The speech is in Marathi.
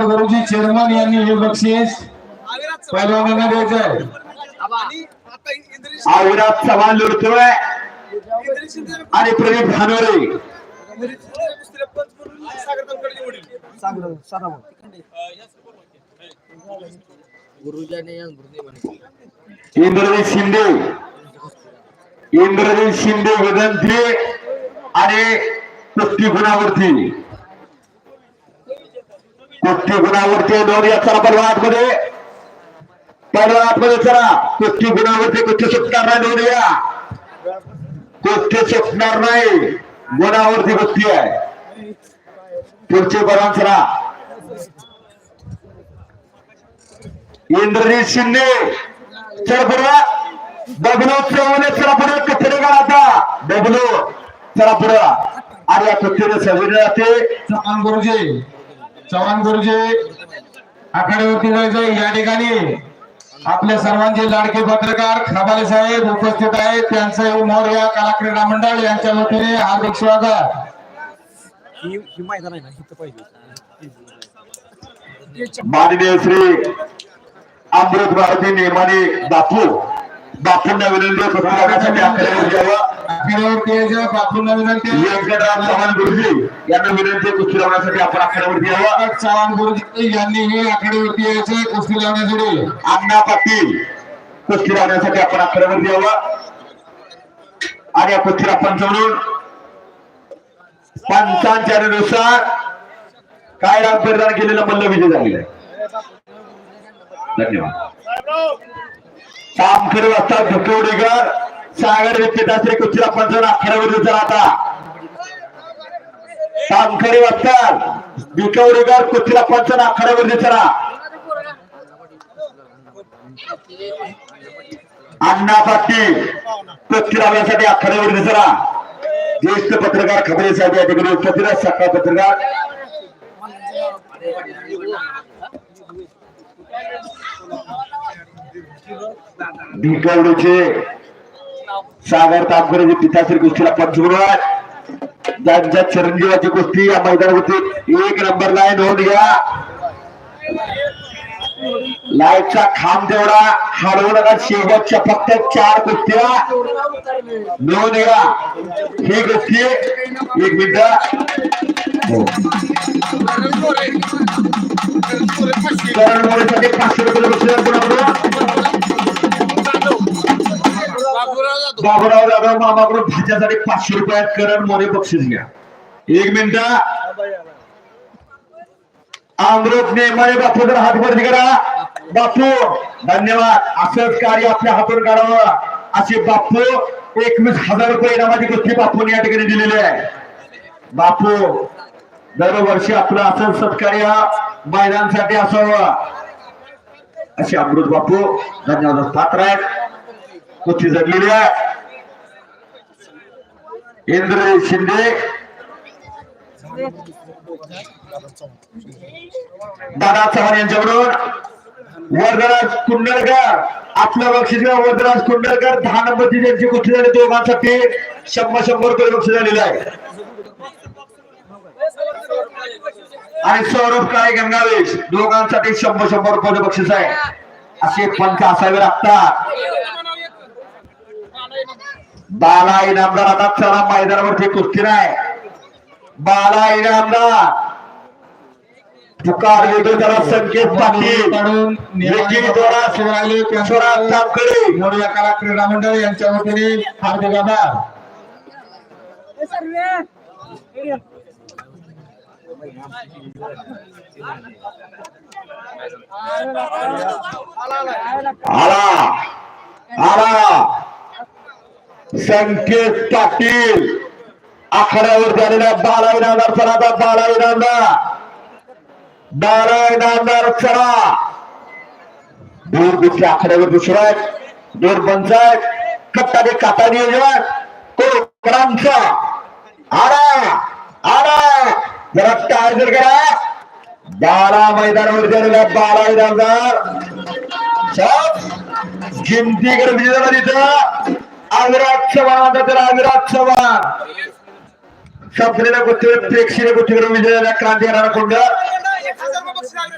गुरुजी चेअरमन यांनी हे बक्षीस पहिलवानांना द्यायचं आहे आवरात चव्हाण लुडतोय आणि प्रदीप धानोरे इंद्रजीत शिंदे. इंद्रजीत शिंदे वदंती आणि पृथ्वी गुणावरती. कुस्ती गुणावरती दोन या चला पहिल्या आतमध्ये पहिल्या आतमध्ये चला कुस्ती गुणावरती कुस्ती सुटणार नाही दोन या कुस्ती सुटणार नाही गुणावरती कुस्ती आहे पुढचे बरान चला इंद्रजीत शिंदे चल पुढं बबलू चव्हाण चला पुढे कुस्तीने का आता? बबलू, चला पुढं आणि या कुस्तीने सजवले जाते गुरुजी। चव्हाण गुरुजी आखाड्यावरती जायचं या ठिकाणी आपल्या सर्वांचे लाडके पत्रकार खबाले साहेब उपस्थित आहेत. त्यांचं मोर या कला क्रीडा मंडळ यांच्या वतीने हार्दिक स्वागत. माननीय श्री अमृत भारती नेमाने बापू बापूंना विनंती आखाड्यावर द्यावं आखाड्यावरती यायचं बापूंना विनंती आहे. व्यंकटराम चव्हाण गुरुजी यांना विनंती आहे कुस्ती लावण्यासाठी आपण आखाड्यावरती यावं. चव्हाण गुरुजी यांनी हे आखाड्यावरती यायचे कुस्ती लावण्यासाठी. अण्णा पाटील कुस्ती लावण्यासाठी आपण आखाड्यावरती यावं. आणि या कुस्तीला पंचावन्न पंचांच्या नुसार काय राम परिधान केलेला मल्ल विजय झालेला आहे. धन्यवाद. कामकर वाजता धुकवडीकर सागर विद्युताश्री कुस्तीला पंचावन्न अकरावरती चला आता. कामकरी वाजता भिकवडीकर कुस्तीला पंचावन्न अकरावरती चला अण्णा पाटील कुस्ती लावण्यासाठी अकरावरती चला ज्येष्ठ पत्रकार खबरे साहेब या ठिकाणी उपस्थित आहेत. सकाळ पत्रकार. भिकवडीचे सागर तापकरेचे पिताश्री कुस्तीला पंचगुरुवार ज्यांच्या चिरंजीवाची कुस्ती या मैदानावरती एक नंबरला आहे नोंद घ्या. लाईटचा खांब तेवढा हरवू नका. शेवटच्या फक्त चार कुस्त्या. नोंद घ्या. ही कुस्ती एक मिनिट. करण मोरेसाठी पाचशे रुपये बाबूराव जाधव मामाकडून भाज्यासाठी पाचशे रुपयात करण मोरे बक्षीस घ्या. एक मिनिट. अमृत नेमाने बापू जर हात वरती करा. बापू धन्यवाद. असंच कार्य आपल्या हातून काढावं असे बापू एकवीस हजार रुपये इनामाची गोष्टी बापूने या ठिकाणी दिलेली आहे. बापू दरवर्षी आपलं असं सत्कार्य महिलांसाठी असावं. असे अमृत बापू धन्यवाद. पात्र आहेत. कुस्ती जडलेली आहे इंद्र शिंदे. दादा चव्हाण यांच्याकडून वरदराज कुंडलकर. आपलं बक्षीस घ्या वरदराज कुंडलकर. दहा नंबरची त्यांची कुठली झाली दोघांसाठी शंभर शंभर रुपये बक्षीस झालेलं आहे. आणि सौरभ काळे गंगावेश दोघांसाठी शंभर शंभर रुपये बक्षीस आहे. असे पंच असावे लागतात. बाला इनामदार आता चला मैदानावरती कुस्ती नाही. बाला इनामदार पुकार देतो त्याला संकेत पाटील. क्रीडा मंडळ यांच्या वतीने हार्दिक आभार. आला. आला. संकेत पाटील. आखाड्यावर झालेल्या बाला इनामदार चला आता बाला इनामदार बाला इनामदार चला दूर दुसऱ्या आखाड्यावर दुसरा आहे. दूर पंचायत कट्टाने काटा नियोजन कोकणांचा. आडा. आडा. जरा टार्गेट करा. बारा मैदानावर झालेला बारा इनामदार जिंतीकडे विजय झाला तिथं. आविराज चव्हाण म्हणतात त्याला आविराज चव्हाण संपलेल्या गोष्टीवर प्रेक्षणीय गोष्टीवर विजयाला क्रांती येणारा कोंड हजार रुपये बक्षीस आहे.